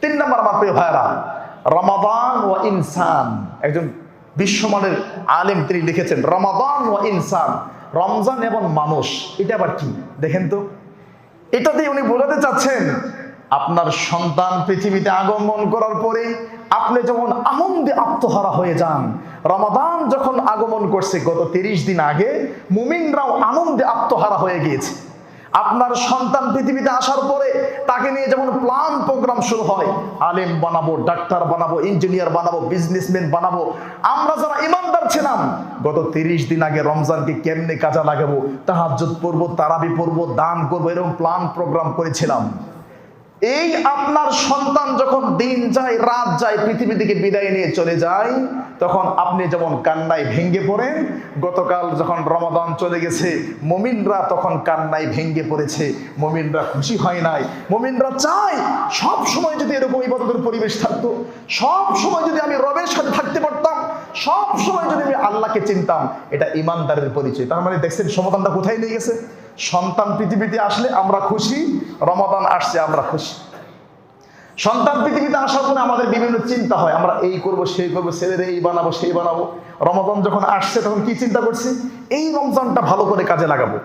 তিন নম্বর আমার প্রিয় ভাইরা রমাদান ও ইনসান। একজন বিশ্বমানের আলেম তিনি লিখেছেন, রমাদান ও ইনসান, রমজান এবং মানুষ এটা আবার কি? দেখেন তো, এটা দিয়ে উনি বোঝাতে চাচ্ছেন, আপনার সন্তান পৃথিবীতে আগমন করার পরে আপনি যেমন আনন্দে আত্মহারা হয়ে যান, রমাদান যখন আগমন করছে গত তিরিশ দিন আগে, মুমিনরাও আনন্দে আত্মহারা হয়ে গিয়েছে। আপনার সন্তান পৃথিবীতে আসার পরে তাকে নিয়ে যেমন প্ল্যান প্রোগ্রাম শুরু হয়, আলেম বানাবো, ডাক্তার বানাবো ইঞ্জিনিয়ার বানাবো বিজনেসম্যান বানাবো, আমরা যারা ইমানদার ছিলাম, গত তিরিশ দিন আগে রমজানকে কেমনে কাজা লাগাবো তাহাজ পড়ব, তারাবি পড়ব, দান করব, এরকম প্ল্যান প্রোগ্রাম করেছিলাম। এই আপনার সন্তান যখন দিন যায়, রাত যায় পৃথিবী থেকে বিদায় নিয়ে চলে যায়, তখন আপনি যেমন কান্নায় ভেঙ্গে পড়েন, গতকাল যখন রমাদান চলে গেছে, মমিনরা তখন কান্নায় ভেঙ্গে পড়েছে, মমিনরা খুশি হয় নাই, মমিনরা চায়, সব সময় যদি এরকম ইবাদতের পরিবেশ থাকতো, সব সময় যদি আমি রবের সাথে থাকতে পারতাম, সব সময় যদি আমি আল্লাহকে চিনতাম, এটা ইমানদারের পরিচয়। তার মানে দেখছেন, সমাধানটা কোথায় নিয়ে গেছে? সন্তান পৃথিবীতে আসলে আমরা খুশি রমাদান আসছে, আমরা খুশি। সন্তান পৃথিবীতে আসার পরে আমাদের বিভিন্ন চিন্তা হয়, আমরা এই করব, সেই করব ছেলেরে এই বানাবো, সেই বানাবো। রমাদান যখন আসছে, তখন কি চিন্তা করছি? এই রমজানটা ভালো করে কাজে লাগাবো।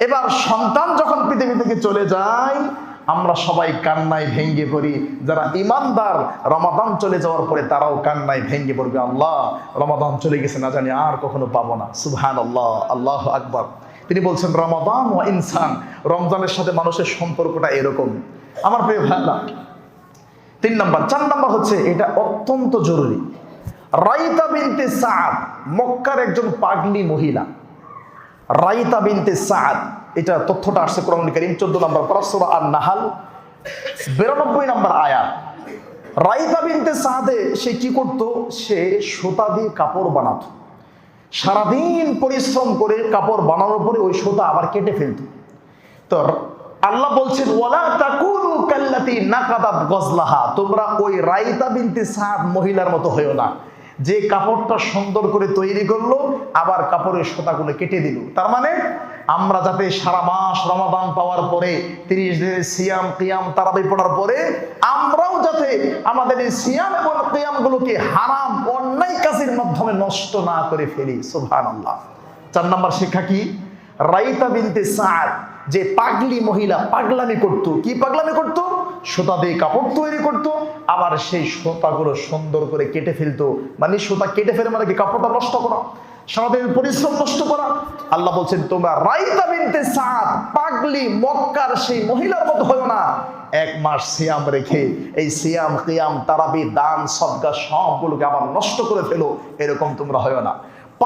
এবার সন্তান যখন পৃথিবী থেকে চলে যায়, আমরা সবাই কান্নায় ভেঙ্গে পড়ি। যারা ইমানদার, রমাদান চলে যাওয়ার পরে তারাও কান্নায় ভেঙ্গে পড়বে। আল্লাহ, রমাদান চলে গেছে, না জানি আর কখনো পাবো না। সুবহান আল্লাহ আল্লাহ আকবর। তিনি বলছেন, রমাদান ও ইনসান, রমজানের সাথে মানুষের সম্পর্কটা এরকম। আমার প্রিয় ভাইরা তিন নম্বর, চার নম্বর হচ্ছে এটা অত্যন্ত জরুরি। রাইতা বিনতে সাদ মক্কার একজন পাগলি মহিলা। রাইতা বিনতে সাদ এটা তথ্যটা আসছে কোরআন করিম, চোদ্দ নম্বর পরাসরা আর নাহাল বিরানব্বই নম্বর আয়াত। রাইতা বিনতে সাদে সে কি করত? সে সুতা দিয়ে কাপড় বানাতো। সারাদিন পরিশ্রম করে কাপড় বানানোর পরে ওই সুতা আবার কেটে ফেলত। তো আল্লাহ বলছেন, ওয়ালা তাকুনু কাল্লাতি নাকাদাত গজলাহা। তোমরা ওই রাইতা বিনতে সাদ মহিলার মতো হয়েও না। যে কাপড়টা সুন্দর করে তৈরি করল, আবার কাপড়ের সুতাগুলো কেটে দিল। তার মানে আমরা যাতে সারা মাস রমাদান পাওয়ার পরে, তিরিশ দিনের সিয়াম, কিয়াম, তারাবি পড়ার পরে, আমরাও যাতে আমাদের এই সিয়াম এবং কিয়ামগুলোকে হারাম, অন্যায় কাজের মাধ্যমে নষ্ট না করে ফেলি, সুবহানাল্লাহ। চার নম্বর শিক্ষা কি? রাইতা বিনতে সাদ যে পাগলি মহিলা পাগলামি করত, কি পাগলামি করত? সুতা দিয়ে কাপড় তৈরি করত, আবার সেই সুতাগুলো সুন্দর করে কেটে ফেলতো। মানে সুতা কেটে ফেলে মানে কি কাপড়টা নষ্ট করা? সারাদিন পরিশ্রম নষ্ট করা। আল্লাহ বলছেন, তোমরা রাইতা বিনতে সাদ, পাগলি, মক্কার সেই মহিলার মতো হয়েও না। এক মাস সিয়াম রেখে এই সিয়াম, কিয়াম, তারাবি, দান সবগা সবগুলোকে আবার নষ্ট করে ফেলো। এরকম তোমরা হয় না।